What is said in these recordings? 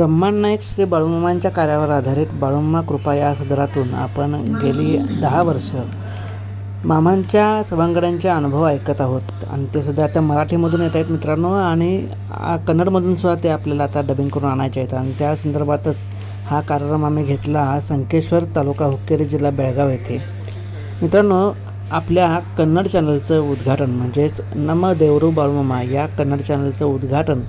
ब्रह्मांडनायक श्री बाळूमामांच्या कार्यावर आधारित बाळूमामा कृपा या सदरातून आपण गेली दहा वर्ष मामांच्या सभांगड्यांच्या अनुभव ऐकत आहोत. आणि ते सध्या आता मराठीमधून येत आहेत मित्रांनो आणि कन्नडमधून सुद्धा ते आपल्याला आता डबिंग करून आणायचे आहेत. आणि त्या संदर्भातच हा कार्यक्रम आम्ही घेतला हा संकेश्वर तालुका हुक्केरी जिल्हा बेळगाव येथे. मित्रांनो आपल्या कन्नड चॅनलचं उद्घाटन म्हणजेच नम देवरू बाळूमामा या कन्नड चॅनलचं उद्घाटन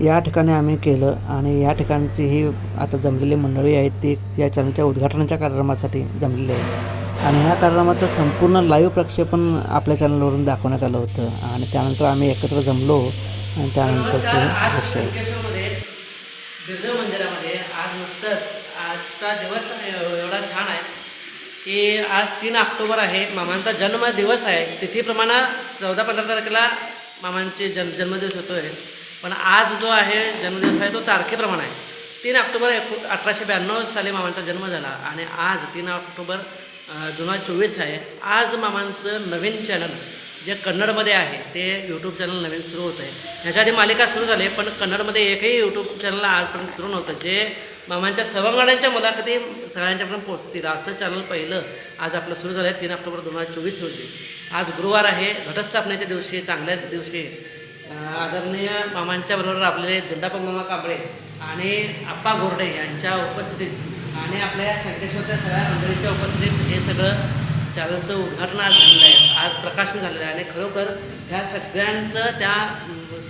या ठिकाणी आम्ही केलं आणि या ठिकाणची ही आता जमलेली मंडळी आहेत ती या चॅनलच्या उद्घाटनाच्या कार्यक्रमासाठी जमलेली आहेत. आणि ह्या कार्यक्रमाचं संपूर्ण लाईव्ह प्रक्षेपण आपल्या चॅनलवरून दाखवण्यात आलं होतं आणि त्यानंतर आम्ही एकत्र जमलो आणि त्यानंतरचं दृश्य आहे. मंदिरामध्ये आज नुकतंच आजचा दिवस एवढा छान आहे की आज तीन ऑक्टोबर आहे मामांचा जन्मदिवस आहे. तिथीप्रमाणे चौदा पंधरा तारखेला मामांचे जन्म जन्मदिवस होतो आहे पण आज जो आहे जन्मदिवस आहे तो तारखेप्रमाणे आहे. तीन ऑक्टोबर एक अठराशे ब्याण्णव साली मामांचा जन्म झाला आणि आज तीन ऑक्टोबर दोन हजार चोवीस आहे. आज मामांचं नवीन चॅनल जे कन्नडमध्ये आहे ते यूट्यूब चॅनल नवीन सुरू होतं आहे ह्याच्या आधी मालिका सुरू झाली पण कन्नडमध्ये एकही यूट्यूब चॅनल आजपर्यंत सुरू नव्हतं. जे मामांच्या सवंगड्यांच्या मुलाखती सगळ्यांच्यापर्यंत पोहोचतील असं चॅनल पहिलं आज आपलं सुरू झालं आहे तीन ऑक्टोबर दोन हजार चोवीस रोजी. आज गुरुवार आहे घटस्थापनेच्या दिवशी चांगल्या दिवशी आदरणीय मामांच्या बरोबर आपले दुंडाप्पा मामा कांबळे आणि आप्पा घोरडे यांच्या उपस्थितीत आणि आपल्या या संकेश्वरच्या सगळ्या मंडळीच्या उपस्थितीत हे सगळं चॅनलचं उद्घाटन आज झालेलं आहे. आज प्रकाशन झालेलं आहे आणि खरोखर ह्या सगळ्यांचं त्या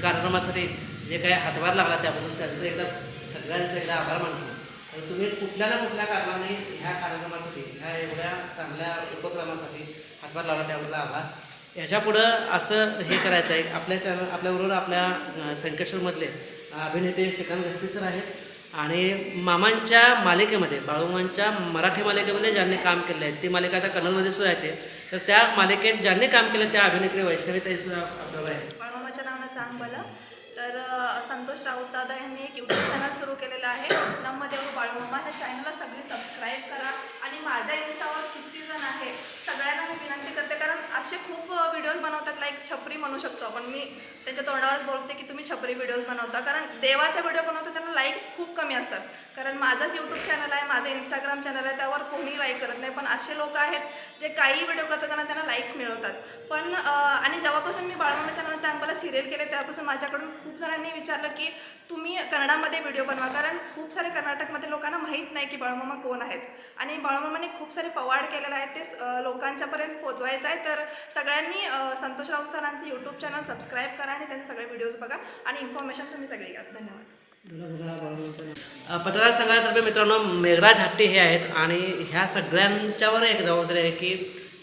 कार्यक्रमासाठी जे काही हातभार लागला त्याबद्दल त्यांचं एकदा सगळ्यांचं एकदा आभार मानतो. तर तुम्ही कुठल्या ना कुठल्या कारणाने ह्या कार्यक्रमासाठी ह्या एवढ्या चांगल्या उपक्रमासाठी हातभार लावला त्याबद्दल आभार. ह्याच्यापुढं असं हे करायचं आहे. आपल्या चॅनल आपल्याबरोबर आपल्या संकेश्वरमधले अभिनेते श्रीकांत गस्ती सर आहेत. आणि मामांच्या मालिकेमध्ये बाळूमांच्या मराठी मालिकेमध्ये ज्यांनी काम केलं आहे ती मालिका आता कन्नडमध्ये सुद्धा येते. तर त्या मालिकेत ज्यांनी काम केलं त्या अभिनेत्री वैष्णवीताई सुद्धा आपल्याला आहे बाळूमाच्या नावानं चांगलं तर संतोष राऊत दादा यांनी एक यूट्यूब चॅनल सुरू केलेलं आहे. नम्मदेव बाळूमामा. ह्या चॅनलला सगळी सबस्क्राईब करा आणि माझ्या इन्स्टावर किती जण आहे सगळ्यांना मी विनंती करते. कारण असे खूप व्हिडिओज बनवतात. लाईक छपरी म्हणू शकतो आपण. मी त्यांच्या तोंडावरच बोलते की तुम्ही छपरी व्हिडिओज बनवता. कारण देवाचे व्हिडिओ बनवता त्यांना लाईक्स खूप कमी असतात. कारण माझाच यूट्यूब चॅनल आहे माझं इंस्टाग्राम चॅनल आहे त्यावर कोणी लाईक करत नाही. पण असे लोक आहेत जे काही व्हिडिओ करतात त्यांना त्यांना लाईक्स मिळवतात. पण आणि जेव्हापासून मी बाळमामा चॅनलच्या अंबाला सिरियल केले तेव्हापासून माझ्याकडून खूप खूप जणांनी विचारलं की तुम्ही कन्नडामध्ये व्हिडिओ बनवा कारण खूप सारे कर्नाटकमध्ये लोकांना माहीत नाही की बाळमामा कोण आहेत. आणि बाळमामाने खूप सारे पवाड केलेले आहेत ते लोकांच्यापर्यंत पोचवायचं आहे. तर सगळ्यांनी संतोष राव सरांचं यूट्यूब चॅनल सबस्क्राईब करा आणि त्यांचे सगळे व्हिडिओज बघा. आणि इन्फॉर्मेशन तुम्ही सगळी घ्या. धन्यवाद. पत्रकार संघातर्फे मित्रांनो मेघराज हट्टी हे आहेत आणि ह्या सगळ्यांच्यावर एक जबाबदारी आहे की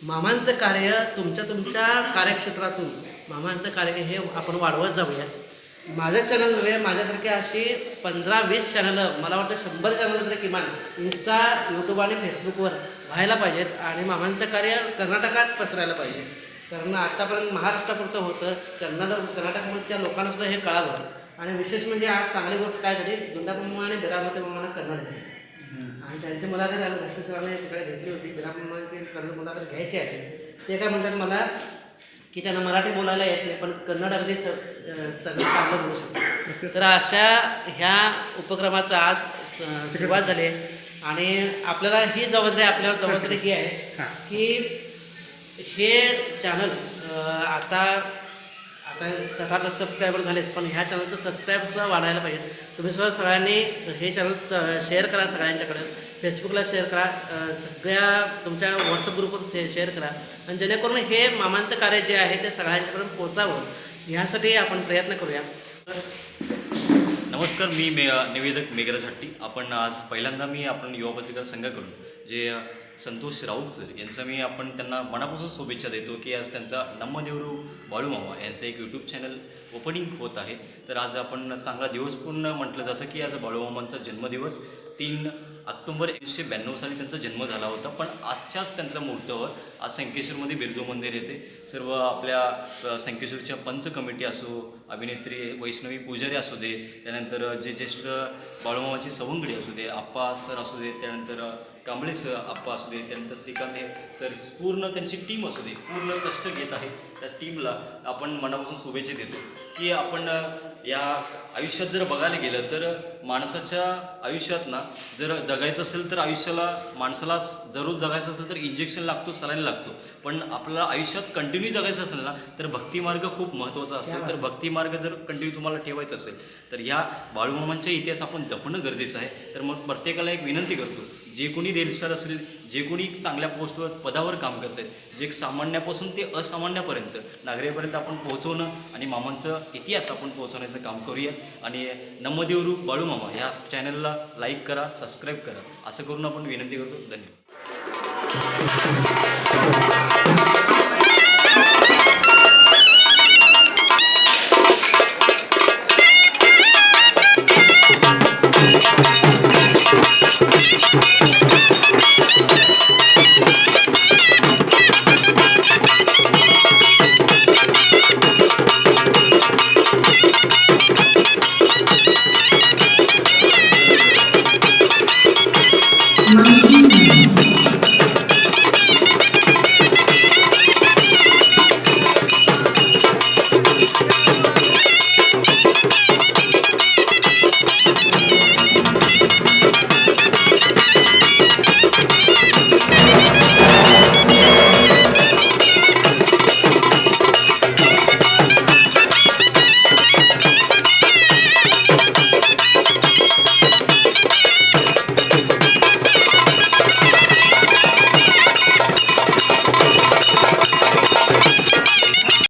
मामांचं कार्य तुमच्या तुमच्या कार्यक्षेत्रातून मामांचं कार्य हे आपण वाढवत जाऊया. माझं चॅनल नव्हे अशी पंधरा वीस चॅनलं मला वाटतं शंभर चॅनल तरी किमान इन्स्टा यूट्यूब आणि फेसबुकवर व्हायला पाहिजेत आणि मामांचं कार्य कर्नाटकात पसरायला पाहिजे. कारण आत्तापर्यंत महाराष्ट्रापुरतं होतं कर्नाटक कर्नाटकमधच्या लोकांना सुद्धा हे कळावं आणि विशेष म्हणजे आज चांगली गोष्ट काय झाली? दुंडाप्रमाणे आणि बिरामते मामाला कन्नड आणि त्यांची मला तर सरांनी तिकडे घेतली होती. बिराममांची कन्नड मला तर घ्यायची आहे ते काय म्हणतात मला? की त्यांना मराठी बोलायला येत नाही पण कन्नड अगदी स सगळं चांगलं बोलू शकतो तर अशा ह्या उपक्रमाचं आज स- सुरुवात झाली आहे. आणि आपल्याला ही जबाबदारी आपल्यावर जबाबदारी ही आहे की हे चॅनल आता आता सात आठ सबस्क्रायबर झालेत पण ह्या चॅनलचं सबस्क्रायबर सुद्धा वाढायला पाहिजे. तुम्ही सुद्धा सगळ्यांनी हे चॅनल शेअर करा सगळ्यांच्याकडे. फेसबुकला शेअर करा सगळ्या तुमच्या व्हॉट्सअप ग्रुपवर शे शेअर करा. आणि जेणेकरून हे मामांचं कार्य जे आहे ते सगळ्यांच्यापर्यंत पोचावं ह्यासाठी आपण प्रयत्न करूया. नमस्कार मी मे निवेदक मेघराज हट्टी. आपण आज पहिल्यांदा मी आपण युवा पत्रकार संघाकडून जे संतोष राऊत सर यांचं मी आपण त्यांना मनापासून शुभेच्छा देतो की आज त्यांचा नम्मदेवरू बाळूमामा यांचं एक यूट्यूब चॅनल ओपनिंग होत आहे. तर आज आपण चांगला दिवस पूर्ण म्हटलं जातं की आज बाळूमामांचा जन्मदिवस. तीन ऑक्टोबर एकोणीसशे ब्याण्णव साली त्यांचा जन्म झाला होता. पण आजच्याच त्यांचा मुहूर्तावर आज संकेश्वरमध्ये बिरजू मंदिर येते. सर्व आपल्या संकेश्वरच्या पंच कमिटी असो अभिनेत्री वैष्णवी पुजारी असू दे त्यानंतर जे ज्येष्ठ बाळूमामाची सवंगडी असू दे आप्पा सर असू दे त्यानंतर कांबळे सर आप्पा असू दे त्यानंतर श्रीकांत हे सर पूर्ण त्यांची टीम असू दे पूर्ण कष्ट घेत आहे त्या टीमला आपण मनापासून शुभेच्छा देतो. की आपण या आयुष्यात जर बघायला गेलं तर माणसाच्या आयुष्यात ना जर जगायचं असेल तर आयुष्याला माणसाला जरूर जगायचं असेल तर इंजेक्शन लागतो सलाईन लागतो. पण आपल्याला आयुष्यात कंटिन्यू जगायचं असेल ना तर भक्तिमार्ग खूप महत्त्वाचा असतो. तर भक्तिमार्ग जर कंटिन्यू तुम्हाला ठेवायचा असेल तर ह्या बाळूमामांचा इतिहास आपण जपणं गरजेचं आहे. तर मग प्रत्येकाला एक विनंती करतो जे कोणी रेलस्टार असेल जे कोणी चांगल्या पोस्टवर पदावर काम करत आहेत जे सामान्यापासून ते असामान्यापर्यंत नागरिकापर्यंत आपण पोहोचवणं आणि मामांचं इतिहास आपण पोहोचवण्याचं काम करूया आणि नम्मदेवरू बाळूमामा ह्या चॅनलला लाईक करा सबस्क्राईब करा. असं करून आपण विनंती करतो. धन्यवाद.